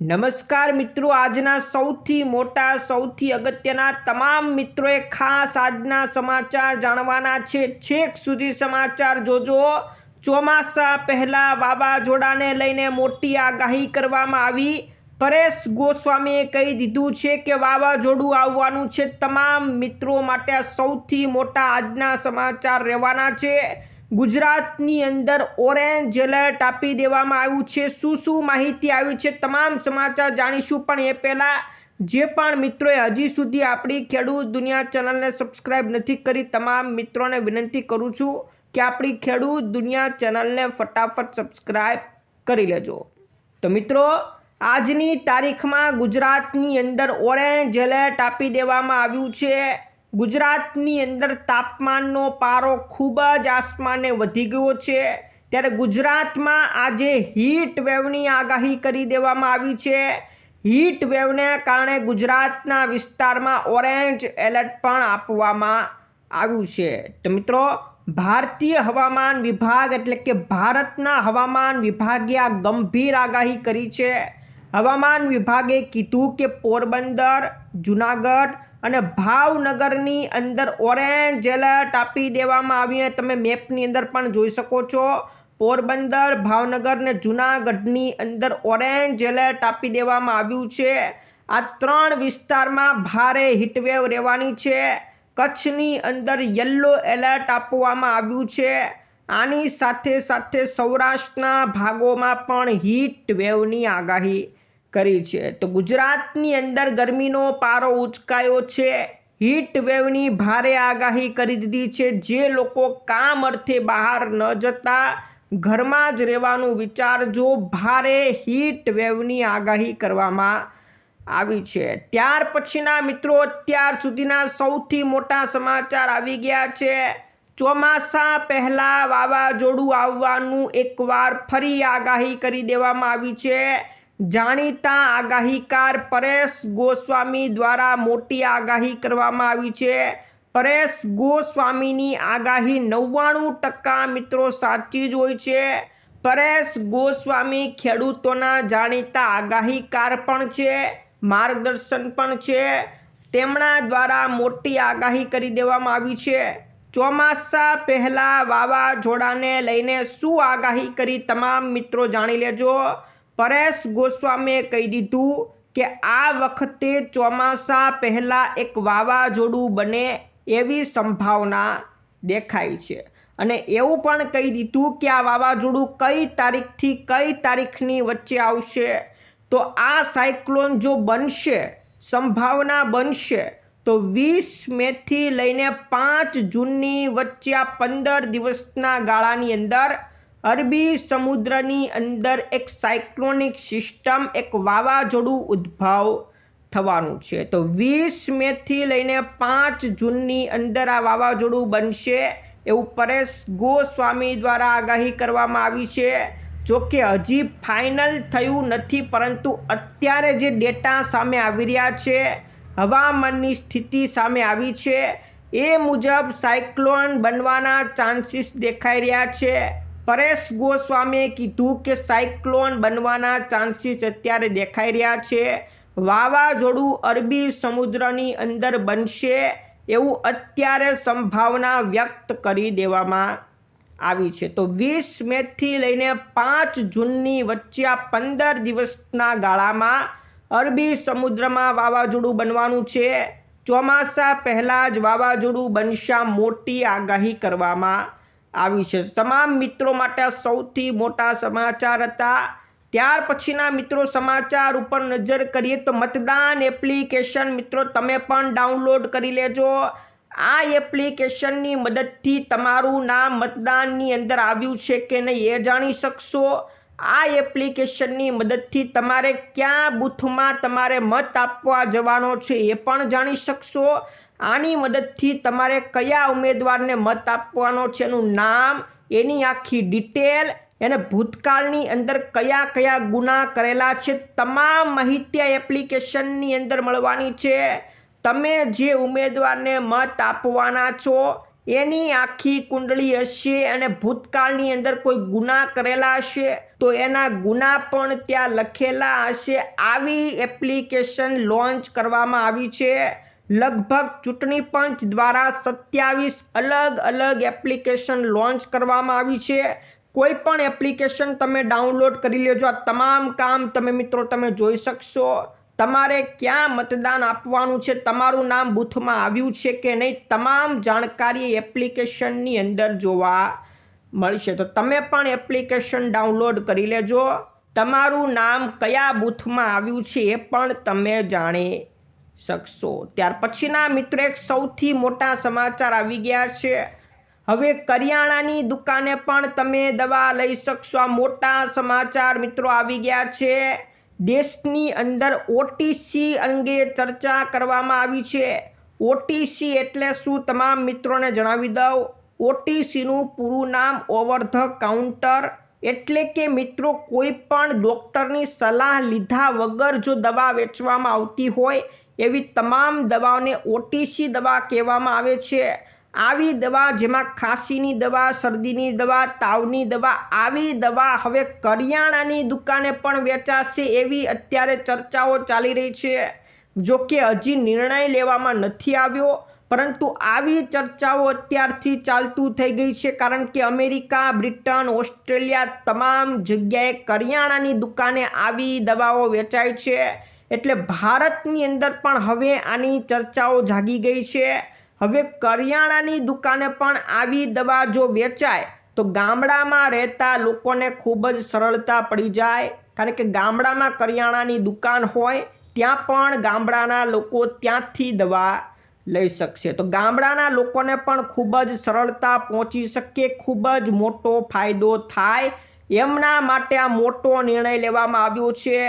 નમસ્કાર મિત્રો, આજના સૌથી મોટા, સૌથી અગત્યના તમામ મિત્રોએ ખાસ આજના સમાચાર જાણવાના છે. છેક સુધી સમાચાર જોજો. ચોમાસા પહેલા વાવાઝોડાને લઈને મોટી આગાહી કરવામાં આવી. પરેશ ગોસ્વામીએ કહી દીધું છે કે વાવાઝોડું આવવાનું છે. તમામ મિત્રો માટે સૌથી મોટા આજના સમાચાર રહેવાના છે. ગુજરાતની અંદર ઓરેન્જ એલર્ટ આપી દેવામાં આવ્યું છે. શું શું માહિતી આવી છે તમામ સમાચાર જાણીશું. પણ એ પહેલાં જે પણ મિત્રોએ હજી સુધી આપણી ખેડૂત દુનિયા ચેનલને સબસ્ક્રાઈબ નથી કરી, તમામ મિત્રોને વિનંતી કરું છું કે આપણી ખેડૂત દુનિયા ચેનલને ફટાફટ સબસ્ક્રાઈબ કરી લેજો. તો મિત્રો, આજની તારીખમાં ગુજરાતની અંદર ઓરેન્જ એલર્ટ આપી દેવામાં આવ્યું છે. ગુજરાતની અંદર તાપમાનનો પારો ખૂબ જ આસમાને વધી ગયો છે. ત્યારે ગુજરાતમાં આજે હીટ વેવની આગાહી કરી દેવામાં આવી છે. હીટ વેવને કારણે ગુજરાતના વિસ્તારમાં ઓરેન્જ એલર્ટ પણ આપવામાં આવ્યું છે. તો મિત્રો, ભારતીય હવામાન વિભાગ એટલે કે ભારતના હવામાન વિભાગે આ ગંભીર આગાહી કરી છે. હવામાન વિભાગે કીધું કે પોરબંદર, જુનાગઢ અને ભાવનગરની અંદર ઓરેન્જ એલર્ટ આપી દેવામાં આવ્યું તમે મેપની અંદર પણ જોઈ શકો છો. પોરબંદર, ભાવનગર ને જૂનાગઢની અંદર ઓરેન્જ એલર્ટ આપી દેવામાં આવ્યું છે. આ ત્રણ વિસ્તારમાં ભારે હીટવેવ રહેવાની છે. કચ્છની અંદર યલો એલર્ટ આપવામાં આવ્યું છે. આની સાથે સાથે સૌરાષ્ટ્રના ભાગોમાં પણ હીટ વેવની આગાહી. કરી છે. તો ગુજરાતની અંદર ગરમીનો પારો ઉચકાયો છે. હીટ વેવની ભારે આગાહી કરી દીધી છે. જે લોકો કામ અર્થે બહાર ન જતા, ઘરમાં જ રહેવાનું વિચારજો. ભારે હીટ વેવની આગાહી કરવામાં આવી છે. ત્યાર પછીના મિત્રો, અત્યાર સુધીના સૌથી મોટા સમાચાર આવી ગયા છે. ચોમાસા પહેલાં વાવાઝોડું આવવાનું એકવાર ફરી આગાહી કરી દેવામાં આવી છે. જાણીતા આગાહીકાર પરેશ ગોસ્વામી દ્વારા મોટી આગાહી કરવામાં આવી છે. પરેશ ગોસ્વામીની આગાહી નવ્વાણું ટકા મિત્રો સાચી જ હોય છે. પરેશ ગોસ્વામી ખેડૂતોના જાણીતા આગાહીકાર પણ છે, માર્ગદર્શન પણ છે. તેમના દ્વારા મોટી આગાહી કરી દેવામાં આવી છે. ચોમાસા પહેલાં વાવાઝોડાને લઈને શું આગાહી કરી તમામ મિત્રો જાણી લેજો. પરેશ ગોસ્વામીએ કહી દીધું કે આ વખતે ચોમાસા પહેલાં એક વાવાઝોડું બને એવી સંભાવના દેખાય છે. અને એવું પણ કહી દીધું કે આ વાવાઝોડું કઈ તારીખથી કઈ તારીખની વચ્ચે આવશે. તો આ સાયક્લોન જો બનશે, સંભાવના બનશે, તો વીસ મેથી લઈને પાંચ જૂનની વચ્ચે આ પંદર દિવસના ગાળાની અંદર અરબી સમુદ્રની અંદર એક સાયક્લોનિક સિસ્ટમ, એક વાવાઝોડું ઉદ્ભવ થવાનું છે. તો વીસ મેથી લઈને પાંચ જૂનની અંદર આ વાવાઝોડું બનશે એવું પરેશ ગોસ્વામી દ્વારા આગાહી કરવામાં આવી છે. જો કે હજી ફાઇનલ થયું નથી, પરંતુ અત્યારે જે ડેટા સામે આવી રહ્યા છે, હવામાનની સ્થિતિ સામે આવી છે. એ મુજબ સાયક્લોન બનવાના ચાન્સીસ દેખાઈ રહ્યા છે. પરેશ ગોસ્વામીએ કીધું કે સાયક્લોન બનવાના ચાન્સીસ અત્યારે દેખાઈ રહ્યા છે. વાવાઝોડું અરબી સમુદ્રની અંદર બનશે એવું અત્યારે સંભાવના વ્યક્ત કરી દેવામાં આવી છે. તો વીસ મેથી લઈને પાંચ જૂનની વચ્ચે આ પંદર દિવસના ગાળામાં અરબી સમુદ્રમાં વાવાઝોડું બનવાનું છે. ચોમાસા પહેલાં જ વાવાઝોડું બનશા મોટી આગાહી કરવામાં આવી છે. તમામ મિત્રો માટે સૌથી મોટા સમાચાર હતા. ત્યાર પછીના મિત્રો સમાચાર ઉપર નજર કરીએ તો મતદાન એપ્લિકેશન મિત્રો તમે પણ ડાઉનલોડ કરી લેજો. આ એપ્લિકેશનની મદદથી તમારું નામ મતદાનની અંદર આવ્યું છે કે નહીં એ જાણી શકશો. આ એપ્લિકેશનની મદદથી તમારે ક્યાં બૂથમાં તમારે મત આપવા જવાનો છે એ પણ જાણી શકશો. આની મદદથી તમારે કયા ઉમેદવારને મત આપવાનો છે એનું નામ, એની આખી ડિટેલ એને ભૂતકાળની અંદર કયા કયા ગુના કરેલા છે, તમામ માહિતી એપ્લિકેશનની અંદર મળવાની છે. તમે જે ઉમેદવારને મત આપવાના છો, એની આખી કુંડળી હશે અને ભૂતકાળની અંદર કોઈ ગુના કરેલા હશે, તો એના ગુના પણ ત્યાં લખેલા હશે. આવી એપ્લિકેશન લોન્ચ કરવામાં આવી છે. લગભગ ચૂંટણી પંચ દ્વારા સત્યાવીસ અલગ અલગ એપ્લિકેશન લોન્ચ કરવામાં આવી છે. કોઈ પણ એપ્લિકેશન તમે ડાઉનલોડ કરી લેજો. આ તમામ કામ તમે મિત્રો તમે જોઈ શકશો. તમારે ક્યાં મતદાન આપવાનું છે, તમારું નામ બૂથમાં આવ્યું છે કે નહીં, તમામ જાણકારી એપ્લિકેશનની અંદર જોવા મળશે. તો તમે પણ એપ્લિકેશન ડાઉનલોડ કરી લેજો. તમારું નામ કયા બૂથમાં આવ્યું છે એ પણ તમે જાણી શકશો. ત્યાર પછીના મિત્રો એક સૌથી મોટા સમાચાર આવી ગયા છે. હવે કરિયાણાની દુકાને પણ તમે દવા લઈ શકશો. આ મોટા સમાચાર મિત્રો આવી ગયા છે. દેશની અંદર ઓટીસી અંગે ચર્ચા કરવામાં આવી છે. ઓટીસી એટલે શું તમામ મિત્રોને જણાવી દઉં. ઓટીસીનું પૂરું નામ ઓવર ધ કાઉન્ટર એટલે કે મિત્રો કોઈ પણ ડૉક્ટરની સલાહ લીધા વગર જો દવા વેચવામાં આવતી હોય એવી તમામ દવાઓને ઓટીસી દવા કહેવામાં આવે છે. આવી દવા જેમાં ખાંસીની દવા, શરદીની દવા, તાવની દવા, આવી દવા હવે કરિયાણાની દુકાને પણ વેચાશે એવી અત્યારે ચર્ચાઓ ચાલી રહી છે. જો કે હજી નિર્ણય લેવામાં નથી આવ્યો, પરંતુ આવી ચર્ચાઓ અત્યારથી ચાલતું થઈ ગઈ છે કારણ કે અમેરિકા, બ્રિટન, ઓસ્ટ્રેલિયા તમામ જગ્યાએ કરિયાણાની દુકાને આવી દવાઓ વેચાય છે. એટલે ભારતની અંદર પણ હવે આની ચર્ચાઓ જાગી ગઈ છે. હવે કરિયાણાની દુકાને પણ આવી દવા જો વેચાય, તો ગામડામાં રહેતા લોકોને ખૂબ જ સરળતા પડી જાય. કારણ કે ગામડામાં કરિયાણાની દુકાન હોય, ત્યાં પણ ગામડાના લોકો ત્યાંથી દવા લઈ શકશે. તો ગામડાના લોકોને પણ ખૂબ જ સરળતા પહોંચી શકે, ખૂબ જ મોટો ફાયદો થાય. એમના માટે આ મોટો નિર્ણય લેવામાં આવ્યો છે.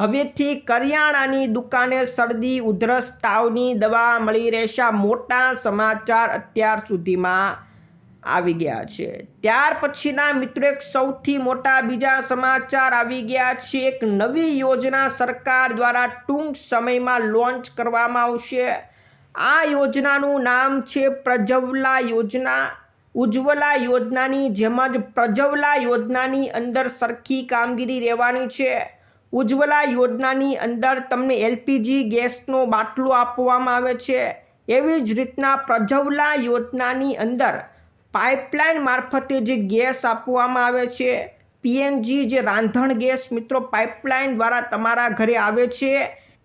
હવેથી કરિયાણાની દુકાને શરદી, ઉધરસ, તાવની દવા મળી રહેશે મોટા સમાચાર અત્યાર સુધીમાં આવી ગયા છે. ત્યાર પછીના મિત્રો એક સૌથી મોટા બીજા સમાચાર આવી ગયા છે. એક નવી યોજના સરકાર દ્વારા ટૂંક સમયમાં લોન્ચ કરવામાં આવશે. આ યોજનાનું નામ છે પ્રજ્વલા યોજના. ઉજ્જવલા યોજનાની જેમ જ પ્રજ્વલા યોજનાની અંદર સરખી કામગીરી રહેવાની છે. ઉજ્જવલા યોજનાની અંદર તમને એલપીજી ગેસનો બાટલો આપવામાં આવે છે. એવી જ રીતના પ્રજ્વલા યોજનાની અંદર પાઇપલાઇન મારફતે જે ગેસ આપવામાં આવે છે. પીએનજી જે રાંધણ ગેસ મિત્રો પાઇપલાઇન દ્વારા તમારા ઘરે આવે છે.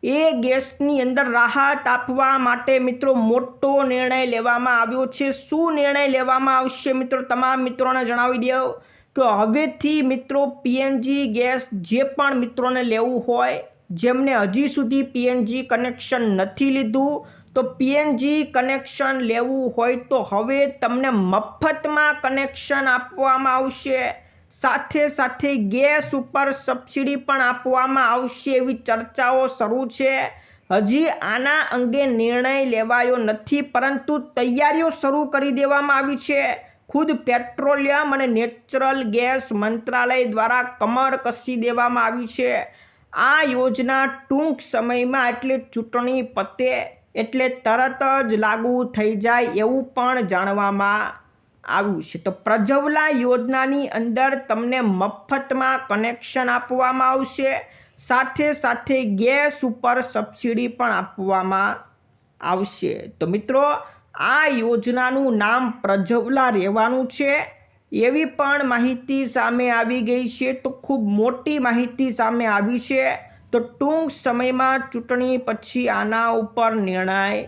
એ ગેસની અંદર રાહત આપવા માટે મિત્રો મોટો નિર્ણય લેવામાં આવ્યો છે. શું નિર્ણય લેવામાં આવશે મિત્રો તમામ મિત્રોને જણાવી દઉં કે હવેથી મિત્રો પીએનજી ગેસ જે પણ મિત્રોને લેવું હોય, જેમને હજી સુધી પીએનજી કનેક્શન નથી લીધું, તો પીએનજી કનેક્શન લેવું હોય તો હવે તમને મફતમાં કનેક્શન આપવામાં આવશે. સાથે સાથે ગેસ ઉપર સબસિડી પણ આપવામાં આવશે એવી ચર્ચાઓ શરૂ છે. હજી આના અંગે નિર્ણય લેવાયો નથી, પરંતુ તૈયારીઓ શરૂ કરી દેવામાં આવી છે. ખુદ પેટ્રોલિયમ અને નેચરલ ગેસ મંત્રાલય દ્વારા કમર કસી દેવામાં આવી છે. આ યોજના ટૂંક સમયમાં એટલે ચૂંટણી પતે એટલે તરત જ લાગુ થઈ જાય એવું પણ જાણવામાં આવ્યું છે. તો પ્રજ્વલા યોજનાની અંદર તમને મફતમાં કનેક્શન આપવામાં આવશે. સાથે સાથે ગેસ ઉપર સબસિડી પણ આપવામાં આવશે. તો મિત્રો આ યોજનાનું નામ પ્રજવલા રહેવાનું છે. એવી પણ માહિતી સામે આવી ગઈ છે તો ખૂબ મોટી માહિતી સામે આવી છે. તો ટૂંક સમયમાં ચૂંટણી પછી આના ઉપર નિર્ણય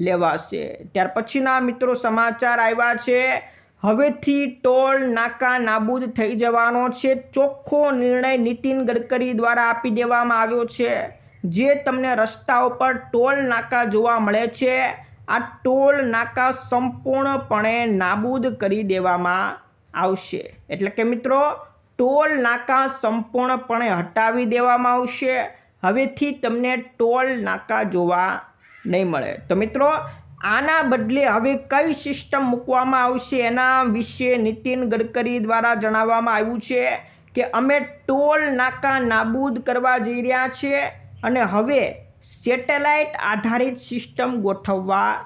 લેવાશે. ત્યાર પછીના મિત્રો સમાચાર આવ્યા છે. હવેથી ટોલ નાકા નાબૂદ થઈ જવાનો છે. ચોખ્ખો નિર્ણય નીતિન ગડકરી દ્વારા આપી દેવામાં આવ્યો છે. જે તમને રસ્તા ઉપર ટોલ નાકા જોવા મળે છે. આ ટોલ નાકા સંપૂર્ણપણે નાબૂદ કરી દેવામાં આવશે. એટલે કે મિત્રો, ટોલ નાકા સંપૂર્ણપણે હટાવી દેવામાં આવશે. હવેથી તમને ટોલ નાકા જોવા નહીં મળે. તો મિત્રો, આના બદલે હવે કઈ સિસ્ટમ મૂકવામાં આવશે એના વિશે નીતિન ગડકરી દ્વારા જણાવવામાં આવ્યું છે કે અમે ટોલ નાકા નાબૂદ કરવા જઈ રહ્યા છીએ અને હવે સેટેલાઇટ આધારિત સિસ્ટમ ગોઠવવા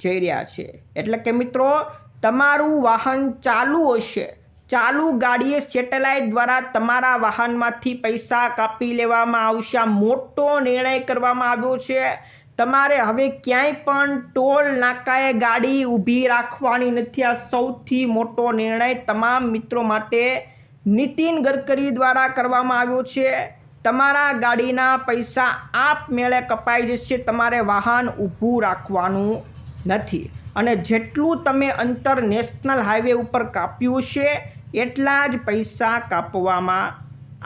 જઈ રહ્યા છે. એટલે કે મિત્રો, તમારું વાહન ચાલુ હશે. ચાલુ ગાડીએ સેટેલાઇટ દ્વારા તમારા વાહનમાંથી પૈસા કાપી લેવામાં આવશે. આ મોટો નિર્ણય કરવામાં આવ્યો છે. તમારે હવે ક્યાંય પણ ટોલ નાકાએ ગાડી ઊભી રાખવાની નથી. આ સૌથી મોટો નિર્ણય તમામ મિત્રો માટે નીતિન ગડકરી દ્વારા કરવામાં આવ્યો છે. તમારા ગાડીના પૈસા આપમેળે કપાઈ જશે, તમારે વાહન ઊભું રાખવાનું નથી. અને જેટલું તમે અંતર નેશનલ હાઈવે ઉપર કાપ્યું છે, એટલા જ પૈસા કાપવામાં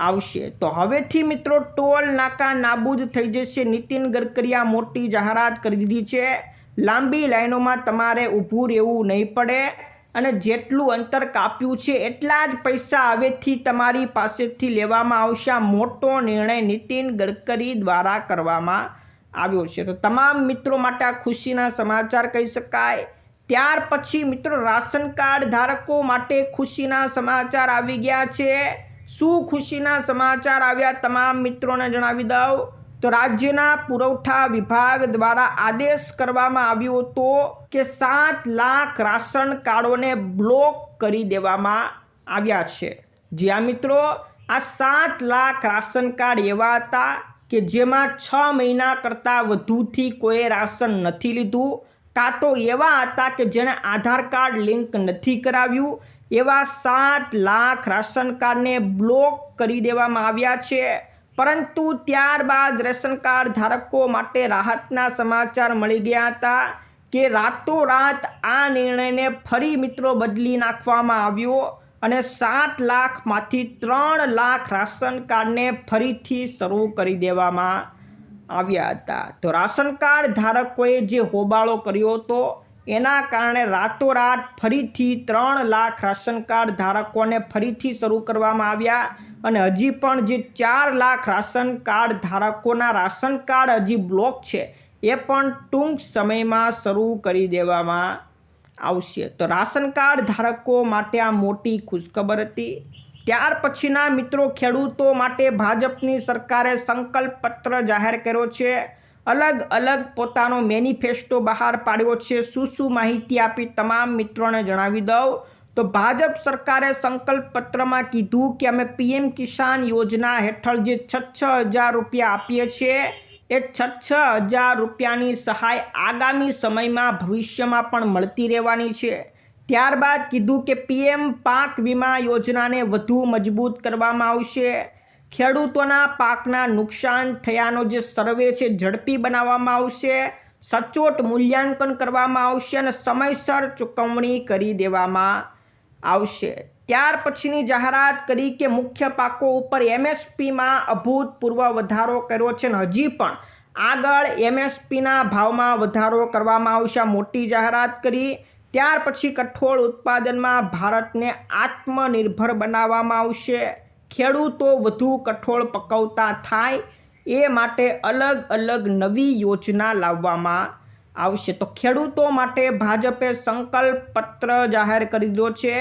આવશે. તો હવેથી મિત્રો ટોલ નાકા નાબૂદ થઈ જશે. નીતિન ગડકરીયા મોટી જાહેરાત કરી દીધી છે. લાંબી લાઈનોમાં તમારે ઊભું રહેવું નહીં પડે. અને જેટલું અંતર કાપ્યું છે એટલા જ પૈસા હવેથી તમારી પાસેથી લેવામાં આવશે. આ મોટો નિર્ણય નીતિન ગડકરી દ્વારા કરવામાં આવ્યો છે. તો તમામ મિત્રો માટે આ ખુશીના સમાચાર કહી શકાય. ત્યાર પછી મિત્રો રાશન કાર્ડ ધારકો માટે ખુશીના સમાચાર આવી ગયા છે. શું ખુશીના સમાચાર આવ્યા તમામ મિત્રોને જણાવી દઉં. તો રાજ્યના પુરવઠા વિભાગ દ્વારા આદેશ કરવામાં આવ્યો હતો કે સાત લાખ રાશન કાર્ડોને બ્લોક કરી દેવામાં આવ્યા છે. જ્યાં મિત્રો, આ સાત લાખ રાશન કાર્ડ એવા હતા કે જેમાં છ મહિના કરતાં વધુથી કોઈ રાશન નથી લીધું, કાં તો એવા હતા કે જેણે આધાર કાર્ડ લિંક નથી કરાવ્યું, એવા સાત લાખ રાશન કાર્ડને બ્લોક કરી દેવામાં આવ્યા છે. પરંતુ ત્યારબાદ રેશન કાર્ડ ધારકો માટે રાહતના સમાચાર મળી ગયા હતા કે રાતોરાત આ નિર્ણયને ફરી મિત્રો બદલી નાખવામાં આવ્યો અને સાત લાખમાંથી ત્રણ લાખ રાશન કાર્ડને ફરીથી શરૂ કરી દેવામાં આવ્યા હતા. તો રાશન કાર્ડ ધારકોએ જે હોબાળો કર્યો હતો, એના કારણે રાતોરાત ફરીથી ત્રણ લાખ રાશન કાર્ડ ધારકોને ફરીથી શરૂ કરવામાં આવ્યા અને હજી પણ જે ચાર લાખ રાશન કાર્ડ ધારકોના રાશન કાર્ડ હજી બ્લોક છે, એ પણ ટૂંક સમયમાં શરૂ કરી દેવામાં આવશે. તો રાશન કાર્ડ ધારકો માટે આ મોટી ખુશખબર હતી. ત્યાર પછીના મિત્રો ખેડૂતો માટે ભાજપની સરકારે સંકલ્પ પત્ર જાહેર કર્યો છે. અલગ અલગ પોતાનો મેનિફેસ્ટો બહાર પાડ્યો છે. શું શું માહિતી આપી તમામ મિત્રોને જણાવી દઉં. તો ભાજપ સરકારે સંકલ્પ પત્રમાં કીધું કે અમે પીએમ કિસાન યોજના હેઠળ જે છ છ હજાર રૂપિયા આપીએ છીએ, એ છ છ હજાર રૂપિયાની સહાય આગામી સમયમાં ભવિષ્યમાં પણ મળતી રહેવાની છે. ત્યારબાદ કીધું કે પીએમ પાક વીમા યોજનાને વધુ મજબૂત કરવામાં આવશે. ખેડૂતોના પાકના નુકસાન થયાનો જે સર્વે છે, ઝડપી બનાવવામાં આવશે, સચોટ મૂલ્યાંકન કરવામાં આવશે અને સમયસર ચૂકવણી કરી દેવામાં આવશે. ત્યાર પછીની જાહેરાત કરી કે મુખ્ય પાકો ઉપર એમએસપીમાં અભૂતપૂર્વ વધારો કર્યો છે અને હજી પણ આગળ એમએસપીના ભાવમાં વધારો કરવામાં આવશે. મોટી જાહેરાત કરી. ત્યાર પછી કઠોળ ઉત્પાદનમાં ભારતને આત્મનિર્ભર બનાવવામાં આવશે. ખેડૂતો વધુ કઠોળ પકવતા થાય. એ માટે અલગ અલગ નવી યોજના લાવવામાં આવશે. તો ખેડૂતો માટે ભાજપે સંકલ્પ પત્ર જાહેર કરી દીધો છે.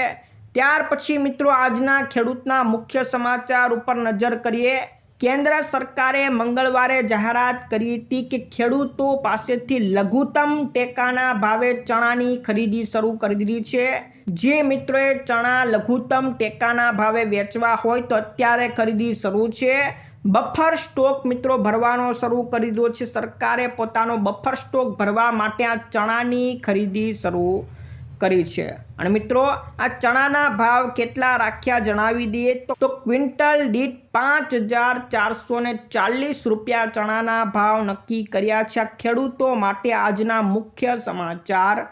ત્યાર પછી મિત્રો આજના ખેડૂતના મુખ્ય સમાચાર ઉપર નજર કરીએ. કેન્દ્ર સરકારે મંગળવારે જાહેરાત કરી હતી કે ખેડૂતો પાસેથી લઘુત્તમ ટેકાના ભાવે ચણાની ખરીદી શરૂ કરી દીધી છે. જે મિત્રોએ ચણા લઘુત્તમ ટેકાના ભાવે વેચવા હોય તો અત્યારે ખરીદી શરૂ છે. બફર સ્ટોક મિત્રો ભરવાનો શરૂ કરી દીધો છે. સરકારે પોતાનો બફર સ્ટોક ભરવા માટે આ ચણાની ખરીદી શરૂ કરી છે. અને મિત્રો, આ ચણાના ભાવ કેટલા રાખ્યા જણાવી દઈએ તો ક્વિન્ટલ દીઠ પાંચ હજાર ચારસો ને ચાલીસ રૂપિયા ચણાના ભાવ નક્કી કર્યા છે. આ ખેડૂતો માટે આજના મુખ્ય સમાચાર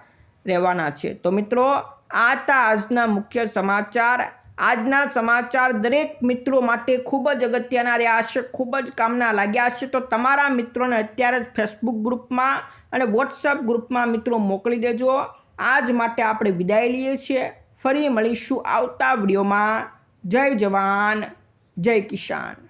રહેવાના છે. તો મિત્રો, આ હતા આજના મુખ્ય સમાચાર. આજના સમાચાર દરેક મિત્રો માટે ખૂબ જ અગત્યના રહ્યા છે, ખૂબ જ કામના લાગ્યા છે. તો તમારા મિત્રોને અત્યારે જ ફેસબુક ગ્રુપમાં અને વોટ્સઅપ ગ્રુપમાં મિત્રો મોકલી દેજો. આજ માટે આપણે વિદાય લઈએ છીએ. ફરી મળીશું આવતા વિડીયોમાં. જય જવાન, જય કિસાન.